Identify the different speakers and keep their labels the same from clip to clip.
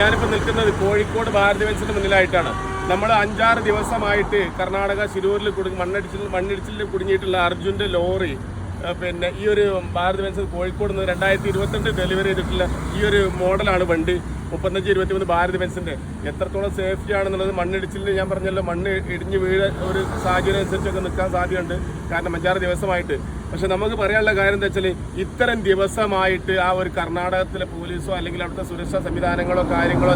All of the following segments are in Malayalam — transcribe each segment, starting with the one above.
Speaker 1: ഞാനിപ്പോൾ നിൽക്കുന്നത് കോഴിക്കോട് ഭാരതി ബെൻസിന് മുന്നിലായിട്ടാണ്. നമ്മൾ അഞ്ചാറ് ദിവസമായിട്ട് കർണാടക ശിരൂരിൽ കുടുങ്ങി മണ്ണിടിച്ചിൽ മണ്ണിടിച്ചിലിൽ കുടുങ്ങിയിട്ടുള്ള അർജുന്റെ ലോറി പിന്നെ ഈ ഒരു ഭാരത് ബെൻസ് കോഴിക്കോട് നിന്ന് രണ്ടായിരത്തി ഇരുപത്തിരണ്ട് ഡെലിവറി ചെയ്തിട്ടുള്ള ഈ ഒരു മോഡലാണ് വണ്ടി. മുപ്പത്തഞ്ച് ഇരുപത്തിമൂന്ന് ഭാരത് ബെൻസിന്റെ. എത്രത്തോളം സേഫ്റ്റി ആണെന്നുള്ളത് മണ്ണിടിച്ചിലിന് ഞാൻ പറഞ്ഞല്ലോ മണ്ണ് ഇടിഞ്ഞ് വീഴ ഒരു സാഹചര്യം അനുസരിച്ചൊക്കെ നിൽക്കാൻ സാധ്യതയുണ്ട്. കാരണം അഞ്ചാറ് ദിവസമായിട്ട്. പക്ഷെ നമുക്ക് പറയാനുള്ള കാര്യം എന്താ വെച്ചാൽ ഇത്തരം ദിവസമായിട്ട് ആ ഒരു കർണാടകത്തിലെ പോലീസോ അല്ലെങ്കിൽ അവിടുത്തെ സുരക്ഷാ സംവിധാനങ്ങളോ കാര്യങ്ങളോ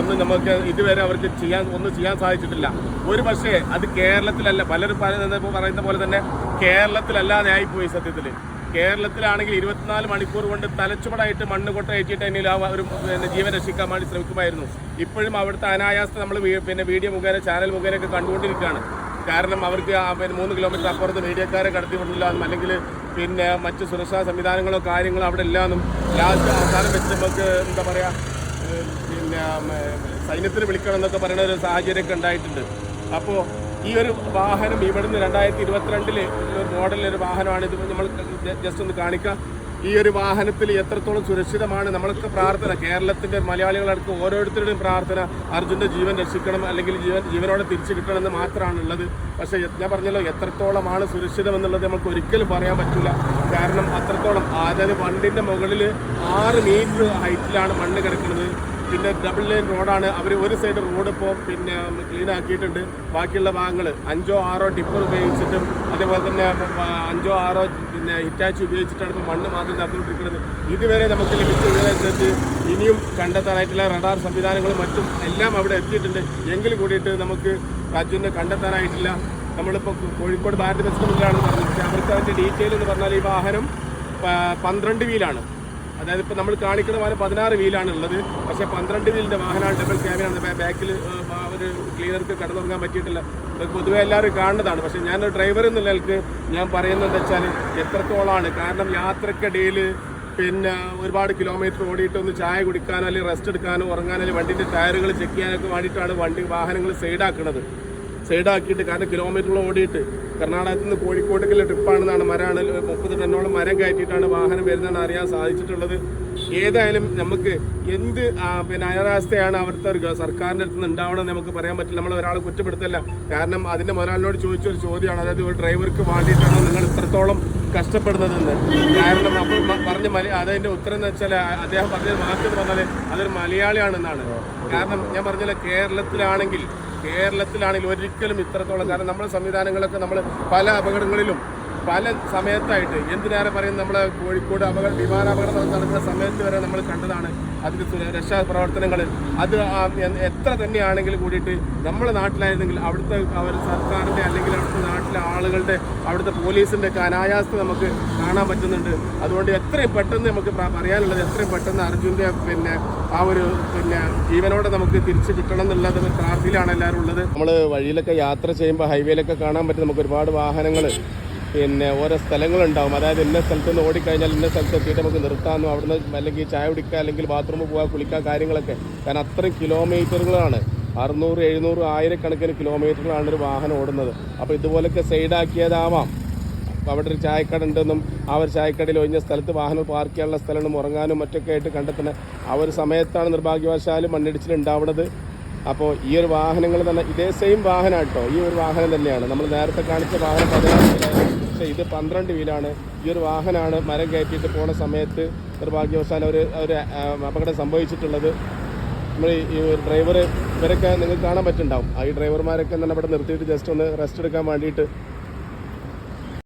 Speaker 1: ഒന്നും നമുക്ക് ഇതുവരെ അവർക്ക് ചെയ്യാൻ ഒന്നും ചെയ്യാൻ സാധിച്ചിട്ടില്ല. ഒരു പക്ഷേ അത് കേരളത്തിലല്ല പലരും പറയുന്ന പോലെ തന്നെ കേരളത്തിലല്ലാതെ ആയിപ്പോയി സത്യത്തിൽ കേരളത്തിലാണെങ്കിൽ ഇരുപത്തിനാല് മണിക്കൂർ കൊണ്ട് തലച്ചുമടായിട്ട് മണ്ണ് കൊട്ട ഏറ്റിട്ട് എന്നിൽ ആ ഒരു പിന്നെ ജീവൻ രക്ഷിക്കാൻ വേണ്ടി ശ്രമിക്കുമായിരുന്നു. ഇപ്പോഴും അവിടുത്തെ അനായാസം നമ്മൾ പിന്നെ വീഡിയോ മുഖേന ചാനൽ മുഖേന ഒക്കെ കണ്ടുകൊണ്ടിരിക്കുകയാണ്. കാരണം അവർക്ക് പിന്നെ മൂന്ന് കിലോമീറ്റർ അപ്പുറത്ത് മീഡിയക്കാരെ എന്നും അല്ലെങ്കിൽ പിന്നെ മറ്റ് സുരക്ഷാ സംവിധാനങ്ങളോ കാര്യങ്ങളോ അവിടെ ഇല്ലാന്നും ലാസ്റ്റ് അവസാനം വെച്ച് നമുക്ക് എന്താ പറയുക പിന്നെ സൈന്യത്തിന് വിളിക്കണം എന്നൊക്കെ പറയുന്ന ഒരു സാഹചര്യമൊക്കെ ഉണ്ടായിട്ടുണ്ട്. അപ്പോൾ ഈ ഒരു വാഹനം ഇവിടുന്ന് രണ്ടായിരത്തി ഇരുപത്തിരണ്ടിൽ ഒരു വാഹനമാണ്. ഇത് നമ്മൾ ജസ്റ്റ് ഒന്ന് കാണിക്കാം. ഈ ഒരു വാഹനത്തിൽ എത്രത്തോളം സുരക്ഷിതമാണ് നമ്മൾക്ക് പ്രാർത്ഥന. കേരളത്തിന്റെ മലയാളികളടക്കം ഓരോരുത്തരുടെയും പ്രാർത്ഥന അർജുന്റെ ജീവൻ രക്ഷിക്കണം അല്ലെങ്കിൽ ജീവൻ ജീവനോടെ തിരിച്ചു കിട്ടണം എന്ന് മാത്രമാണ് ഉള്ളത് പക്ഷേ ഞാൻ പറഞ്ഞല്ലോ എത്രത്തോളമാണ് സുരക്ഷിതം എന്നുള്ളത് നമുക്ക് ഒരിക്കലും പറയാൻ പറ്റില്ല കാരണം അത്രത്തോളം അതായത് വണ്ടിന്റെ മുകളിൽ ആറ് മീറ്റർ ഹൈറ്റിലാണ് മണ്ണ് കിടക്കുന്നത്. പിന്നെ ഡബിൾ ലൈൻ റോഡാണ് അവർ ഒരു സൈഡ് റോഡ് ഇപ്പോൾ പിന്നെ ക്ലീൻ ആക്കിയിട്ടുണ്ട്. ബാക്കിയുള്ള ഭാഗങ്ങൾ അഞ്ചോ ആറോ ടിപ്പർ ഉപയോഗിച്ചിട്ടും അതേപോലെ തന്നെ അഞ്ചോ ആറോ പിന്നെ ഹിറ്റാച്ചി ഉപയോഗിച്ചിട്ടാണ് ഇപ്പോൾ മണ്ണ് മാത്രം നടത്തിക്കൊണ്ടിരിക്കുന്നത് ഇതുവരെ നമുക്ക് ലഭിച്ച വിവരമനുസരിച്ച് ഇനിയും കണ്ടെത്താനായിട്ടുള്ള റഡാർ സംവിധാനങ്ങളും മറ്റും എല്ലാം അവിടെ എത്തിയിട്ടുണ്ട്. എങ്കിൽ കൂടിയിട്ട് നമുക്ക് രാജുവിനെ കണ്ടെത്താനായിട്ടില്ല. നമ്മളിപ്പോൾ കോഴിക്കോട് ഭാരത് ബസ് മുന്നിലാണ് പറഞ്ഞത്. അവർക്ക് അതിന്റെ ഡീറ്റെയിൽ എന്ന് പറഞ്ഞാൽ ഈ വാഹനം പന്ത്രണ്ട് വീലാണ്. അതായത് ഇപ്പോൾ നമ്മൾ കാണിക്കുന്ന വാഹനം പതിനാറ് വീലാണ് ഉള്ളത്. പക്ഷേ പന്ത്രണ്ട് വീലിന്റെ വാഹനമാണ് ഡബിൾ ക്യാബിനാണ് ബാക്കിൽ ഒരു ക്ലീനർക്ക് കടന്നുറങ്ങാൻ പറ്റിയിട്ടില്ല. അത് പൊതുവെ എല്ലാവരും കാണുന്നതാണ്. പക്ഷേ ഞാനൊരു ഡ്രൈവർ എന്ന നിലയ്ക്ക് ഞാൻ പറയുന്നത് വെച്ചാൽ എത്രത്തോളമാണ് കാരണം യാത്രക്കിടയിൽ പിന്നെ ഒരുപാട് കിലോമീറ്റർ ഓടിയിട്ട് ഒന്ന് ചായ കുടിക്കാനോ അല്ലെങ്കിൽ റെസ്റ്റ് എടുക്കാനോ ഉറങ്ങാനോ അല്ലെങ്കിൽ വണ്ടിന്റെ ടയറുകൾ ചെക്ക് ചെയ്യാനൊക്കെ വേണ്ടിയിട്ടാണ് വണ്ടി വാഹനങ്ങൾ സൈഡാക്കുന്നത് സൈഡാക്കിയിട്ട് കാരണം കിലോമീറ്ററുകൾ ഓടിയിട്ട് കർണാടകത്തിൽ നിന്ന് കോഴിക്കോട്ടേക്കുള്ള ട്രിപ്പാണെന്നാണ് മരമാണ്. മുപ്പത് ടണ്ണോളം മരം കയറ്റിയിട്ടാണ് വാഹനം വരുന്നതെന്ന് അറിയാൻ സാധിച്ചിട്ടുള്ളത്. ഏതായാലും നമുക്ക് എന്ത് പിന്നെ അനാവസ്ഥയാണ് അവിടുത്തെ ഒരു സർക്കാരിന്റെ അടുത്ത് നിന്ന് ഉണ്ടാവണമെന്ന് നമുക്ക് പറയാൻ പറ്റില്ല. നമ്മൾ ഒരാളെ കുറ്റപ്പെടുത്തല്ല. കാരണം അതിന്റെ മുതലാളിനോട് ചോദിച്ചൊരു ചോദ്യമാണ്. അതായത് ഒരു ഡ്രൈവർക്ക് വേണ്ടിയിട്ടാണ് നിങ്ങൾ ഇത്രത്തോളം കഷ്ടപ്പെടുന്നതെന്ന്. കാരണം അപ്പോൾ പറഞ്ഞ മല അതിന്റെ ഉത്തരം എന്ന് വെച്ചാൽ അദ്ദേഹം പറഞ്ഞ മാറ്റം പറഞ്ഞാൽ അതൊരു മലയാളിയാണെന്നാണ്. കാരണം ഞാൻ പറഞ്ഞില്ല കേരളത്തിലാണെങ്കിൽ കേരളത്തിലാണെങ്കിൽ ഒരിക്കലും ഇത്രത്തോളം കാരണം നമ്മുടെ സംവിധാനങ്ങളൊക്കെ നമ്മൾ പല അപകടങ്ങളിലും പല സമയത്തായിട്ട് എന്തിനേറെ പറയും നമ്മളെ കോഴിക്കോട് അപകട വിമാനാപകടം നടക്കുന്ന സമയത്ത് വരെ നമ്മൾ കണ്ടതാണ് അതിന്റെ രക്ഷാപ്രവർത്തനങ്ങൾ രക്ഷാ പ്രവർത്തനങ്ങൾ. അത് എത്ര തന്നെയാണെങ്കിൽ കൂടിയിട്ട് നമ്മുടെ നാട്ടിലായിരുന്നെങ്കിൽ അവിടുത്തെ അവർ സർക്കാരിന്റെ അല്ലെങ്കിൽ അവിടുത്തെ നാട്ടിലെ ആളുകളുടെ അവിടുത്തെ പോലീസിന്റെ ഒക്കെ നമുക്ക് കാണാൻ പറ്റുന്നുണ്ട്. അതുകൊണ്ട് എത്രയും പെട്ടെന്ന് നമുക്ക് പറയാനുള്ളത് എത്രയും പെട്ടെന്ന് അർജുന്റെ പിന്നെ ആ ഒരു പിന്നെ ജീവനോടെ നമുക്ക് തിരിച്ചു കിട്ടണം എന്നുള്ളത് പ്രാർത്ഥനയിലാണ് എല്ലാവരും ഉള്ളത്. നമ്മൾ വഴിയിലൊക്കെ യാത്ര ചെയ്യുമ്പോൾ ഹൈവേയിലൊക്കെ കാണാൻ പറ്റും നമുക്ക് ഒരുപാട് വാഹനങ്ങൾ പിന്നെ ഓരോ സ്ഥലങ്ങളുണ്ടാവും. അതായത് ഇന്ന സ്ഥലത്ത് നിന്ന് ഓടിക്കഴിഞ്ഞാൽ ഇന്ന സ്ഥലത്ത് എത്തിയിട്ട് നമുക്ക് നിർത്താമെന്നും അവിടുന്ന് അല്ലെങ്കിൽ ചായ കുടിക്കുക അല്ലെങ്കിൽ ബാത്റൂമിൽ പോവുക കുളിക്കുക കാര്യങ്ങളൊക്കെ. കാരണം അത്രയും കിലോമീറ്ററുകളാണ് അറുന്നൂറ് എഴുന്നൂറ് ആയിരക്കണക്കിന് കിലോമീറ്ററിലാണ് ഒരു വാഹനം ഓടുന്നത്. അപ്പോൾ ഇതുപോലൊക്കെ സൈഡാക്കിയതാവാം. അവിടെ ഒരു ചായക്കട ഉണ്ടെന്നും ആ ഒരു ചായക്കടയിൽ ഒഴിഞ്ഞ സ്ഥലത്ത് വാഹനം പാർക്ക് ചെയ്യാനുള്ള സ്ഥലങ്ങളും ഉറങ്ങാനും മറ്റൊക്കെ ആയിട്ട് കണ്ടെത്തുന്ന ആ ഒരു സമയത്താണ് നിർഭാഗ്യവശാൽ മണ്ണിടിച്ചിലുണ്ടാവുന്നത് അപ്പോൾ ഈ ഒരു വാഹനങ്ങൾ തന്നെ ഇതേ സെയിം വാഹനം കേട്ടോ ഈ ഒരു വാഹനം തന്നെയാണ്. നമ്മൾ നേരത്തെ കാണിച്ച വാഹനം പതിനാറ് വീലായിരുന്നു പക്ഷേ ഇത് പന്ത്രണ്ട് വീലാണ്. ഈ ഒരു വാഹനമാണ് മരം കയറ്റിയിട്ട് പോണ സമയത്ത് നിർഭാഗ്യവശാൽ ഒരു ഒരു അപകടം സംഭവിച്ചിട്ടുള്ളത്. നമ്മൾ ഈ ഡ്രൈവർ ഇവരൊക്കെ നിങ്ങൾക്ക് കാണാൻ പറ്റുന്നുണ്ടാവും. ആ ഈ ഡ്രൈവർമാരൊക്കെ തന്നെ ഇവിടെ നിർത്തിയിട്ട് ജസ്റ്റ് ഒന്ന് റെസ്റ്റ് എടുക്കാൻ വേണ്ടിയിട്ട്